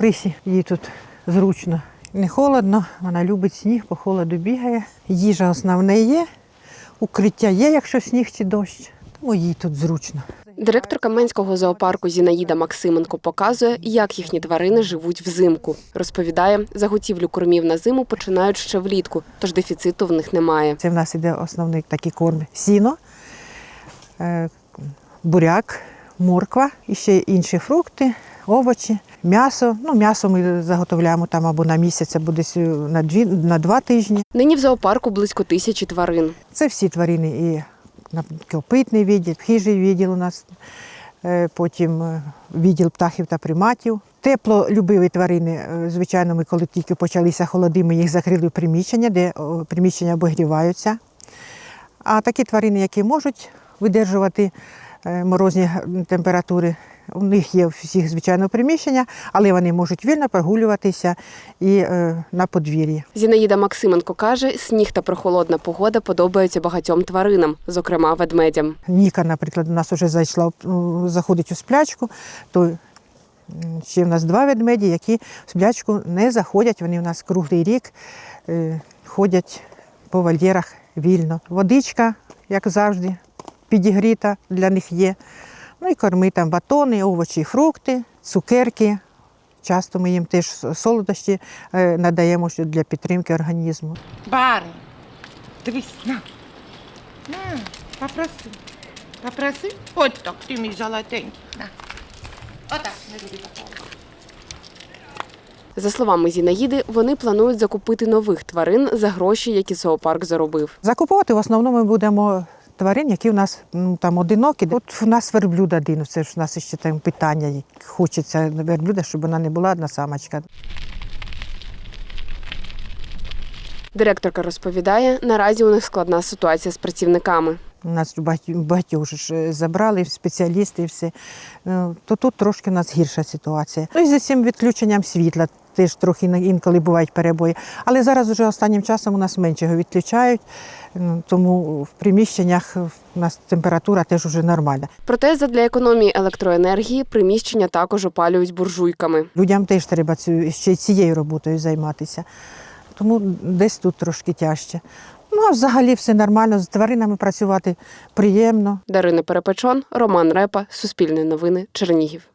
Рисі їй тут зручно. Не холодно, вона любить сніг, по холоду бігає. Їжа основне є, укриття є, якщо сніг чи дощ, тому їй тут зручно. Директор Каменського зоопарку Зінаїда Максименко показує, як їхні тварини живуть взимку. Розповідає, заготівлю кормів на зиму починають ще влітку, тож дефіциту в них немає. Це в нас іде основний такий корм сіно, е, буряк, морква і ще інші фрукти, овочі, м'ясо. Ну, м'ясо ми заготовляємо там або на місяць, або десь на, дві, на два тижні. Нині в зоопарку близько тисячі тварин. Це всі тварини і копитний відділ, хижий відділ у нас, е, потім е, відділ птахів та приматів. Теплолюбиві тварини, е, звичайно, ми коли тільки почалися холоди, ми їх закрили в приміщення, де приміщення обігріваються. А такі тварини, які можуть видержувати е, морозні температури, у них є всіх, звичайно, приміщення, але вони можуть вільно прогулюватися і е, на подвір'ї. Зінаїда Максименко каже, сніг та прохолодна погода подобаються багатьом тваринам, зокрема ведмедям. Ніка, наприклад, у нас вже зайшла, заходить у сплячку, то ще в нас два ведмеді, які в сплячку не заходять. Вони у нас круглий рік е, ходять по вольєрах вільно. Водичка, як завжди, підігріта для них є. Ну і корми там батони, овочі, фрукти, цукерки. Часто ми їм теж солодощі е, надаємо для підтримки організму. Бари, дивись, на. На, попроси. Попроси. Ось так, ти мій золотенький. На. Отак, не люби такого. За словами Зінаїди, вони планують закупити нових тварин за гроші, які зоопарк заробив. Закуповувати в основному ми будемо тварин, які в нас ну, там одинокі. От в нас верблюд один, це ж в нас ще там питання. Хочеться верблюда, щоб вона не була одна самочка. Директорка розповідає, наразі у них складна ситуація з працівниками. У нас багатьох, багатьох ж е, забрали спеціалісти і все. Е, То тут трошки у нас гірша ситуація. Ну і за цим відключенням світла теж трохи інколи бувають перебої. Але зараз вже останнім часом у нас менше його відключають, тому в приміщеннях у нас температура теж вже нормальна. Проте задля економії електроенергії приміщення також опалюють буржуйками. Людям теж треба цю, ще цією роботою займатися. Тому десь тут трошки тяжче. Ну, а взагалі все нормально, з тваринами працювати приємно. Дарина Перепечон, Роман Репа, Суспільне новини, Чернігів.